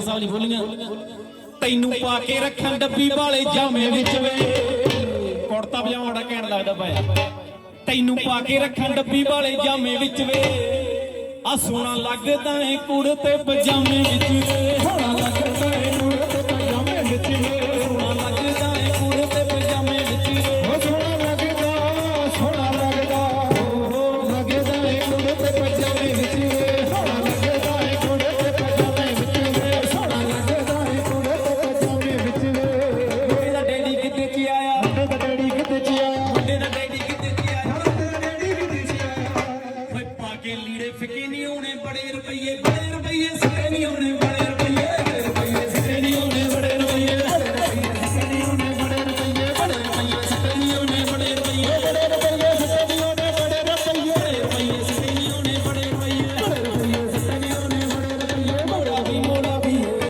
ਸਾਹਿਬ ਜੀ ਬੋਲੀਆਂ। ਤੈਨੂੰ ਪਾ ਕੇ ਰੱਖਣ ਡੱਬੀ ਵਾਲੇ ਜਾਮੇ ਵਿੱਚ ਵੇ। ਕੁੜਤਾ ਪਜਾਮਾ ਬੜਾ ਘੈਂਟ ਲੱਗਦਾ ਪਾਇਆ ਤੈਨੂੰ ਪਾ ਕੇ ਰੱਖਣ ਡੱਬੀ ਵਾਲੇ ਜਾਮੇ ਵਿੱਚ ਵੇ। ਆ ਸੋਹਣਾ ਲੱਗਦਾ ਏ ਕੁੜਤੇ ਪਜਾਮੇ ਵਿੱਚ ਵੇ। ਫਕੀ ਨਹੀਂ ਹੋਣੇ ਬੜੇ ਰੁਪਈਏ ਬੜੇ ਰੁਪਈਏ